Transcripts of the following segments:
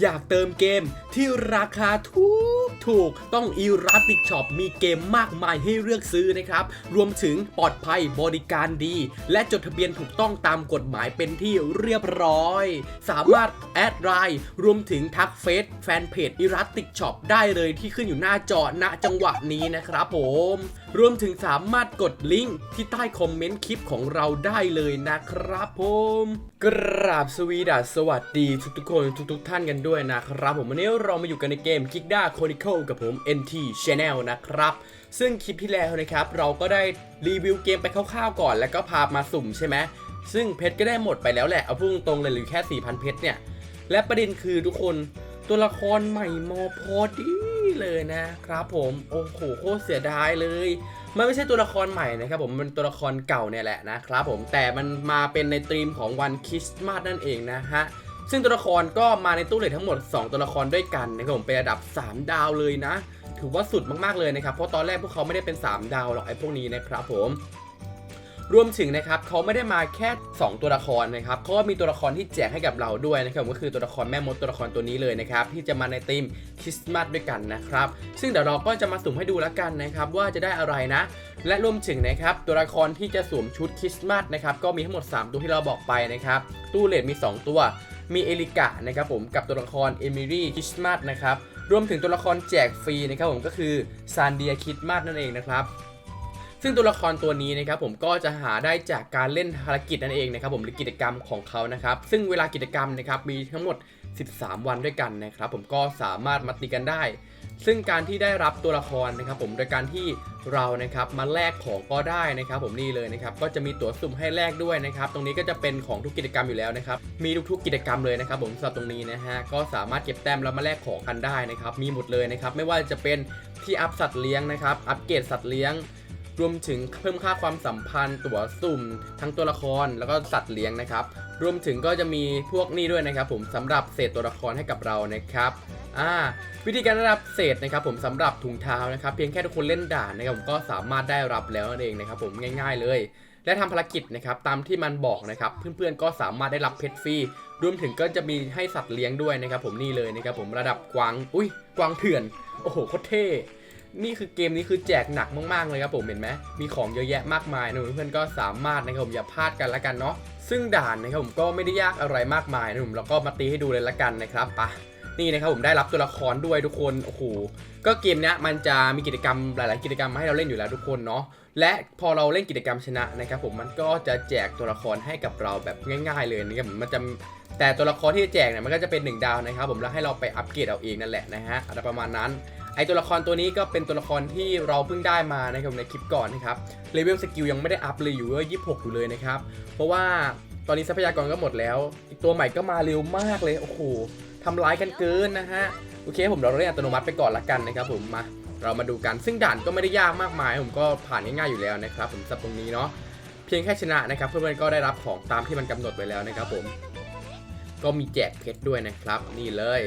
อยากเติมเกมที่ราคาถูกถูกต้อง e r a t i c Shop มีเกมมากมายให้เลือกซื้อนะครับ รวมถึงปลอดภัยบริการดี และจดทะเบียนถูกต้องตามกฎหมายเป็นที่เรียบร้อย สามารถแอดไลน์รวมถึงทักเฟซแฟนเพจ e r a t i c Shop ได้เลยที่ขึ้นอยู่หน้าจอณจังหวะนี้นะครับผมรวมถึงสามารถกดลิงก์ที่ใต้คอมเมนต์คลิปของเราได้เลยนะครับผม กราบสวีดัสสวัสดีทุกๆคนทุกๆท่านกันด้วยนะครับผมวันนี้เรามาอยู่กันในเกม Kick d a Chronicle กับผม NT Channel นะครับซึ่งคลิปที่แล้วนะครับ เราก็ได้รีวิวเกมไปคร่าวๆก่อน แล้วก็พามาสุ่มใช่ไหมซึ่งเพชรก็ได้หมดไปแล้วแหละ เอาพุ่งตรงเลยหรือแค่ 4,000 เพชรเนี่ย และประเด็นคือทุกคนตัวละครใหม่มอพอดี เลยนะครับผมโอ้โหโคตรเสียดายเลยมันไม่ใช่ตัวละครใหม่นะครับผมมันเป็นตัวละครเก่าเนี่ยแหละนะครับผมแต่มันมาเป็นในธีมของวันคริสต์มาสนั่นเองนะฮะซึ่งตัวละครก็มาในตู้เลททั้งหมด 2 ตัวละครด้วยกันนะครับผมเป็นระดับ 3 ดาวเลยนะ ถือว่าสุดมากๆเลยนะครับเพราะตอนแรกพวกเขาไม่ได้เป็น 3 ดาวหรอกไอ้พวกนี้นะครับผม รวมถึงนะครับเขาไม่ได้มาแค่ 2 ตัวละครนะครับเขาก็มีตัวละครที่แจกให้กับเราด้วยนะครับก็คือตัวละครแม่มดตัวละครตัวนี้เลยนะครับที่จะมาในธีมคริสต์มาสด้วยกันนะครับซึ่งเดี๋ยวเราก็จะมาสุ่มให้ดูแล้วกันนะครับว่าจะได้อะไรนะ และรวมถึงนะครับตัวละครที่จะสวมชุดคริสต์มาสนะครับก็มีทั้งหมด 3 ตัวที่เราบอกไปนะครับตู้เลดมี 2 ตัวมีเอลิกะนะครับผมกับตัวละครเอมิลี่คริสต์มาสนะครับรวมถึงตัวละครแจกฟรีนะครับผมก็คือซานเดียคริสต์มาสนั่นเองนะครับ ซึ่งตัวละครตัวนี้นะครับผมก็จะหาได้จากการเล่นภารกิจนั่นเองนะครับผมหรือกิจกรรมของเขานะครับ ซึ่งเวลากิจกรรมนะครับมีทั้งหมด 13 วันด้วยกันนะครับ ผมก็สามารถมาตีกันได้ ซึ่งการที่ได้รับตัวละครนะครับ ผมโดยการที่เรานะครับมาแลกของก็ได้นะครับ ผมนี่เลยนะครับก็จะมีตั๋วสุ่มให้แลกด้วยนะครับ ตรงนี้ก็จะเป็นของทุกกิจกรรมอยู่แล้วนะครับ มีทุกๆกิจกรรมเลยนะครับ ผมสำหรับตรงนี้นะฮะก็สามารถเก็บแต้มแล้วมาแลกของกันได้นะครับ มีหมดเลยนะครับ ไม่ว่าจะเป็นที่อัพสัตว์เลี้ยงนะครับ อัปเกรดสัตว์เลี้ยง รวมถึงเพิ่มค่าความสัมพันธ์ ตั๋วสุ่ม ทั้งตัวละครแล้วก็สัตว์เลี้ยงนะครับ รวมถึงก็จะมีพวกนี้ด้วยนะครับ ผมสำหรับเศษตัวละครให้กับเรานะครับอ่าวิธีการได้รับเศษนะครับผมสำหรับถุงเท้านะครับ เพียงแค่ทุกคนเล่นด่านนะครับผมก็สามารถได้รับแล้วนั่นเองนะครับ ผมง่าย ๆ เลย และทำภารกิจนะครับตามที่มันบอกนะครับเพื่อนๆก็สามารถได้รับเพชรฟรีรวมถึงก็จะมีให้สัตว์เลี้ยงด้วยนะครับ ผมนี่เลยนะครับผมระดับกวางอุ้ยกวางเถื่อนโอ้โหโคตรเท่ นี่คือเกมนี้คือแจกหนักมากๆเลยครับผมเห็นไหมมีของเยอะแยะมากมายนะเพื่อนๆก็สามารถนะครับผมอย่าพลาดกันละกันเนาะซึ่งด่านนะครับผมก็ไม่ได้ยากอะไรมากมายนะผมเราก็มาตีให้ดูเลยละกันนะครับปะนี่นะครับผมได้รับตัวละครด้วยทุกคนโอ้โหก็เกมนี้มันจะมีกิจกรรมหลาย ๆ กิจกรรมมาให้เราเล่นอยู่แล้วทุกคนเนาะและพอเราเล่นกิจกรรมชนะนะครับผมมันก็จะแจกตัวละครให้กับเราแบบง่าย ๆ เลยนะครับผมมันจะแต่ตัวละครที่แจกเนี่ยมันก็จะเป็นหนึ่งดาวนะครับผมแล้วให้เราไปอัปเกรดเอาเองนั่นแหละนะฮะอะไรประมาณนั้น ไอตัวละครตัวนี้ก็เป็นตัวละครที่เราเพิ่งได้มานะครับในคลิปก่อนนะครับเลเวลสกิลยังไม่ได้อัพเลยอยู่ว่า26 อยู่เลยนะครับ เพราะว่าตอนนี้ทรัพยากรก็หมดแล้ว อีกตัวใหม่ก็มาเร็วมากเลยโอ้โหทำร้ายกันเกินนะฮะโอเคผมเราเล่นอัตโนมัติไปก่อนละกันนะครับผมมาเรามาดูกันซึ่งด่านก็ไม่ได้ยากมากมาย ผมก็ผ่านง่ายๆอยู่แล้วนะครับ ผมสับตรงนี้เนาะเพียงแค่ชนะนะครับ เพื่อนๆก็ได้รับของตามที่มันกำหนดไว้แล้วนะครับผมก็มีแจกเพชรด้วยนะครับ นี่เลย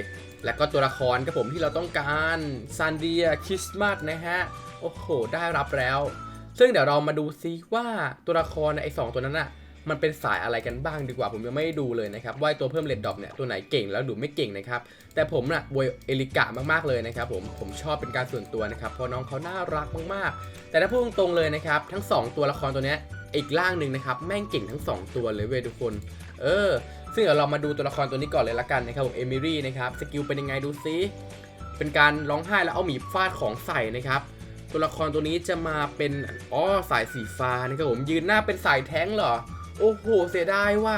แล้วก็ตัวละครครับผมที่เราต้องการซันเดียคริสต์มาสนะฮะ โอ้โห ได้รับแล้ว ซึ่งเดี๋ยวเรามาดูซิว่าตัวละครไอ้สองตัวนั้นอะมันเป็นสายอะไรกันบ้างดีกว่าผมยังไม่ดูเลยนะครับว่าตัวเพิ่มเลดดอกเนี่ยตัวไหนเก่งแล้วดูไม่เก่งนะครับ แต่ผมน่ะบวยเอลิกะมากๆเลยนะครับผมผมชอบเป็นการส่วนตัวนะครับเพราะน้องเขาน่ารักมากๆ แต่ถ้าพูดตรงๆเลยนะครับ ทั้งสองตัวละครตัวเนี้ยอีกล่างหนึ่งนะครับ แม่งเก่งทั้งสองตัวเลยเว้ยทุกคน เออ ซึ่งเดี๋ยวเรามาดูตัวละครตัวนี้ก่อนเลยละกันนะครับผมเอมิลี่นะครับสกิลเป็นยังไงดูซิเป็นการร้องไห้แล้วเอาหมีฟาดของใส่นะครับ ตัวละครตัวนี้จะมาเป็นอ๋อสายสีฟ้านะครับผมยืนหน้าเป็นสายแท้งเหรอ โอ้โหเสียดายว่า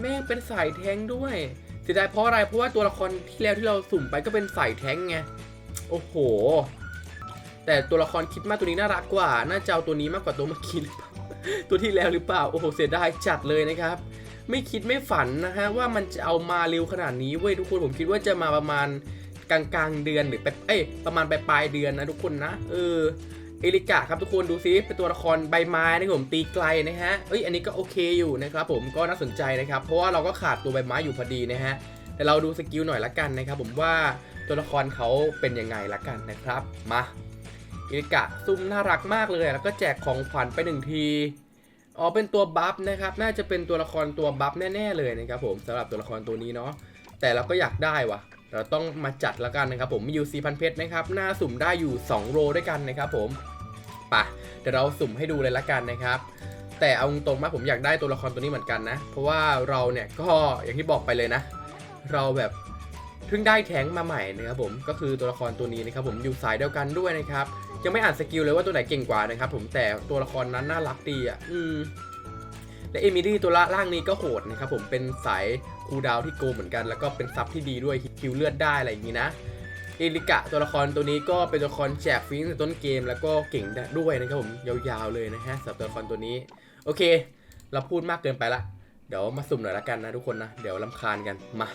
แม่งเป็นสายแท้งด้วยเสียดายเพราะอะไรเพราะว่าตัวละครที่แล้วที่เราสุ่มไปก็เป็นสายแท้งไงโอ้โห แต่ตัวละครคิดมากตัวนี้น่ารักกว่า น่าจะเอาตัวนี้มากกว่าตัวเมื่อกี้หรือเปล่าตัวที่แล้วหรือเปล่าโอ้โหเสียดายจัดเลยนะครับ ไม่คิดไม่ฝันนะฮะว่ามันจะเอามาเร็วขนาดนี้เว้ยทุกคนผมคิดว่าจะมาประมาณกลางกลางเดือนหรือไปเอ้ยประมาณปลายปลายเดือนนะทุกคนนะเออเอลิกะครับทุกคนดูซิเป็นตัวละครใบไม้นะครับผมตีไกลนะฮะเอ้ยอันนี้ก็โอเคอยู่นะครับผมก็น่าสนใจนะครับเพราะว่าเราก็ขาดตัวใบไม้อยู่พอดีนะฮะแต่เราดูสกิลหน่อยละกันนะครับผมว่าตัวละครเขาเป็นยังไงละกันนะครับมาเอลิกะซุ่มน่ารักมากเลยแล้วก็แจกของขวัญไปหนึ่งที อ๋อเป็นตัวบัฟนะครับ น่าจะเป็นตัวละครตัวบัฟแน่ๆเลยนะครับผมสำหรับตัวละครตัวนี้เนาะแต่เราก็อยากได้วะเราต้องมาจัดแล้วกันนะครับผมมีอยู่ 4,000 เพชรนะครับหน้าสุ่มได้อยู่ 2 โรด้วยกันนะครับผมปะเดี๋ยวเราสุ่มให้ดูเลยละกันนะครับ แต่เอาตรงมาผมอยากได้ตัวละครตัวนี้เหมือนกันนะ เพราะว่าเราเนี่ยก็อย่างที่บอกไปเลยนะ เราแบบ เพิ่งได้แท้งมาใหม่นะครับผมก็คือตัวละครตัวนี้นะครับผมอยู่สายเดียวกันด้วยนะครับยังไม่อ่านสกิลเลยว่าตัวไหนเก่งกว่านะครับผมแต่ตัวละครนั้นน่ารักดีอะอืมและเอมิลี่ตัวละล่างนี้ก็โหดนะครับผมเป็นสายคูดาวที่โกเหมือนกัน แล้วก็เป็นซับที่ดีด้วยคิวเลือดได้อะไรอย่างนี้นะเอลิกะตัวละครตัวนี้ก็เป็นตัวละครแจกฟรีในต้นเกมแล้วก็เก่งด้วยนะครับผมยาวๆเลยนะฮะสำหรับตัวละครตัวนี้ โอเค เราพูดมากเกินไปละ เดี๋ยวมาสุ่มหน่อยละกันนะทุกคนนะ เดี๋ยวลำคาญกันมา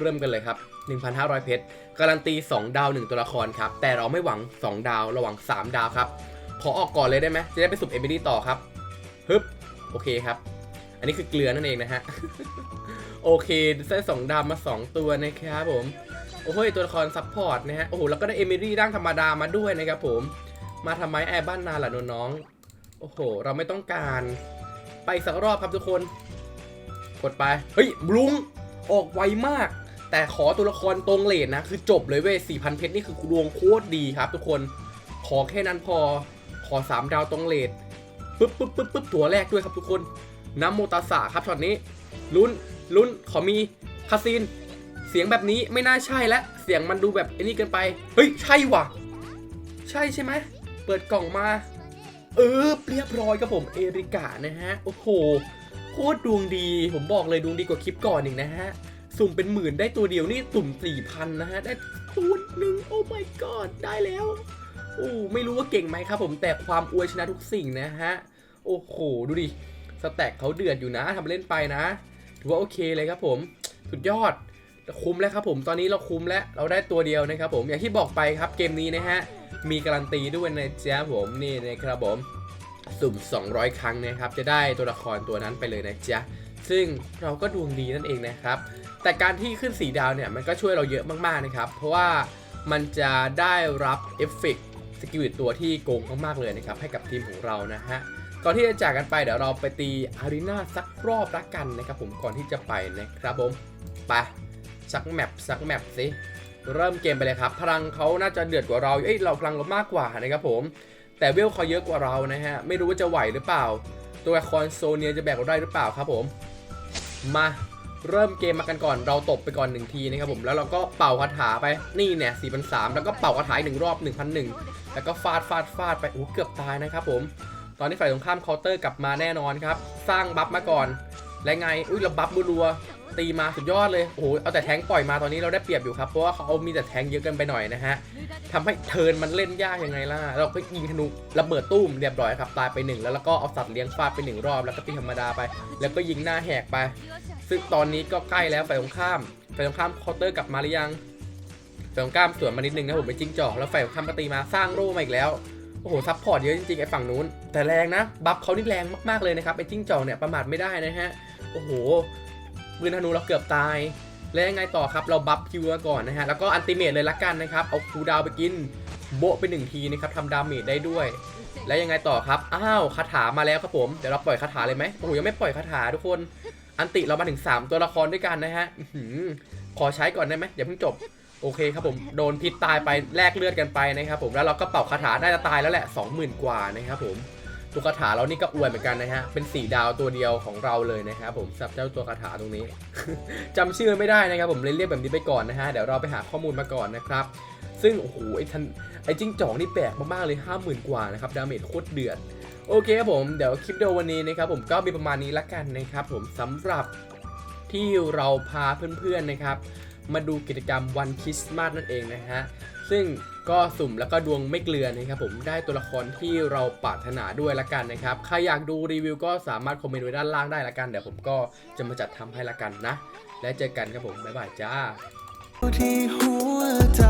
เริ่มกันเลยครับ 1,500 เพชร การันตี 2 ดาว 1 ตัวละครครับ แต่เราไม่หวัง 2 ดาวเราหวัง 3 ดาวครับ ขอออกก่อนเลยได้ไหมจะได้ไปสุ่มเอมิลี่ต่อครับฮึบโอเคครับ อันนี้คือเกลือนั่นเองนะฮะ โอเคได้สองดาวมา 2 ตัวนะครับผม โอ้โหตัวละครซัพพอร์ตนะฮะ โอ้โห แล้วก็ได้เอมิลี่ร่างธรรมดามาด้วยนะครับผม มาทำไมแอร์บ้านนาล่ะน้องโอ้โห เราไม่ต้องการไปสักรอบครับทุกคน กดไป เฮ้ยบลุง ออกไวมาก แต่ขอตัวละครตรงเลนนะ คือจบเลยเว้ย4,000เพชรนี่คือดวงโคตรดีครับ ทุกคน ขอแค่นั้นพอ ขอ 3 ดาวตรงเลนปึ๊บปึ๊บปึ๊บปึ๊บตัวแรกด้วยครับทุกคนน้ำโมตาสาครับช็อตนี้ ลุ้นลุ้นขอมีคาซีนเสียงแบบนี้ไม่น่าใช่แล้วเสียงมันดูแบบไอ้นี่เกินไป เฮ้ย ใช่ว่ะ ใช่ใช่ไหม เปิดกล่องมา เออเรียบร้อยครับผมเอริกานะฮะ โอ้โห โคตรดวงดี ผมบอกเลยดวงดีกว่าคลิปก่อนอีกนะฮะ สุ่มเป็นหมื่นได้ตัวเดียวนี่ตุ่มสี่พันนะฮะ ได้ตัวหนึ่งโอ้ my god ได้แล้วโอ้ไม่รู้ว่าเก่งไหมครับผมแต่ความอวยชนะทุกสิ่งนะฮะ โอ้โห ดูดิ สแต็กเขาเดือดอยู่นะทำเล่นไปนะ ถือว่าโอเคเลยครับผม สุดยอดคุ้มแล้วครับผมตอนนี้เราคุ้มแล้วเราได้ตัวเดียวนะครับผมอย่างที่บอกไปครับเกมนี้นะฮะมีการันตีด้วยนะจ๊ะผมนี่นะครับผมสุ่ม 200 ครั้งนะครับ จะได้ตัวละครตัวนั้นไปเลยนะจ๊ะซึ่งเราก็ดวงดีนั่นเองนะครับ แต่การที่ขึ้น4ดาวเนี่ยมันก็ช่วยเราเยอะมากๆนะครับ เพราะว่ามันจะได้รับเอฟเฟกสกิลตัวที่โกงมากๆเลยนะครับให้กับทีมของเรานะฮะก่อนที่จะจากกันไปเดี๋ยวเราไปตีอารีนาสักรอบละกันนะครับผมก่อนที่จะไปนะครับผมไปสักแมปสักแมปสิเริ่มเกมไปเลยครับ พลังเขาน่าจะเดือดกว่าเราเอ้ยเราพลังเรามากกว่านะครับผม แต่เวลเขาเยอะกว่าเรานะฮะไม่รู้ว่าจะไหวหรือเปล่า ตัวละครโซเนียจะแบกเราได้หรือเปล่าครับผม มา เริ่มเกมมากันก่อนเราตบไปก่อนหนึ่งทีนะครับผมแล้วเราก็เป่าคาถาไปนี่เนี่ย4 0 0แล้วก็เป่าคาถาอีกหนึ่งรอบ1,001แล้วก็ฟาดฟาดฟาดไปโอ้เกือบตายนะครับผม ตอนนี้ฝ่ายตรงข้ามเคาน์เตอร์กลับมาแน่นอนครับ สร้างบัฟมาก่อน และไงอุ้ยเราบัฟรัวตีมาสุดยอดเลยโอ้โหเอาแต่แทงปล่อยมาตอนนี้เราได้เปรียบอยู่ครับเพราะว่าเขาเอามีแต่แทงเยอะเกินไปหน่อยนะฮะทำให้เทินมันเล่นยากยังไงล่ะเราก็ยิงธนูระเบิดตุ้มเรียบร้อยครับตายไปหนึ่งแล้วแล้วก็เอาสัตว์เลี้ยงฟาดไปหนึ่งรอบแล้วก็ตีธรรมดาไป แล้วก็ยิงหน้าแหกไป ซึ่งตอนนี้ก็ใกล้แล้วฝ่ายตรงข้ามฝ่ายตรงข้ามเคาน์เตอร์กลับมาหรือยังฝ่ายตรงข้ามสวนมานิดนึงนะผมไปจิ้งจอกแล้วฝ่ายตรงข้ามก็ตีมาสร้างโร่มาอีกแล้วโอ้โหซัพพอร์ตเยอะจริงๆไอ้ฝั่งนู้น แต่แรงนะบัฟเขานี่แรงมากๆเลยนะครับไอ้จิ้งจอกเนี่ยประมาทไม่ได้นะฮะโอ้โหปืนธนูเราเกือบตาย แล้วยังไงต่อครับเราบัฟคิวมาก่อนนะฮะแล้วก็อันติเมตเลยละกันนะครับเอาคูดาวไปกินโบะไปหนึ่งทีนะครับทำดาเมจได้ด้วย แล้วยังไงต่อครับ อ้าวคาถามาแล้วครับผม เดี๋ยวเราปล่อยคาถาเลยไหมโอ้โหยังไม่ปล่อยคาถาทุกคน อันติเรามาถึง 3 ตัวละครด้วยกันนะฮะอื้อหือขอใช้ก่อนได้ไหมอย่าเพิ่งจบ โอเคครับผมโดนพิษตายไปแลกเลือดกันไปนะครับผมแล้วเราก็เป่าคาถาน่าจะตายแล้วแหละ 20,000 กว่านะครับผมตัวคาถาเรานี่ก็อวยเหมือนกันนะฮะเป็น4ดาวตัวเดียวของเราเลยนะครับผมสำหรับเจ้าตัวคาถาตรงนี้จำชื่อไม่ได้นะครับผมเลยเรียกแบบนี้ไปก่อนนะฮะเดี๋ยวเราไปหาข้อมูลมาก่อนนะครับซึ่งโอ้โหไอ้ทันไอ้จิ้งจอกนี่แปลกมากๆเลย50,000กว่านะครับดาเมจโคตรเดือด โอเคครับผมเดี๋ยวคลิปเดียววันนี้นะครับผมก็มีประมาณนี้ละกันนะครับผมสำหรับที่เราพาเพื่อนๆนะครับ มาดูกิจกรรมวันคริสต์มาสนั่นเองนะฮะซึ่งก็สุ่มแล้วก็ดวงไม่เกลือนะครับผมได้ตัวละครที่เราปรารถนาด้วยละกันนะครับใครอยากดูรีวิวก็สามารถคอมเมนต์ไว้ด้านล่างได้ละกันเดี๋ยวผมก็จะมาจัดทำให้ละกันนะ และเจอกันครับผมบ๊ายบายจ้าที่หัวใจ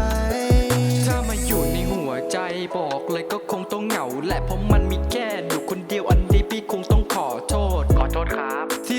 ถ้ามาอยู่ในหัวใจบอกเลยก็คงต้องเหงาแหละเพราะมันมีแค่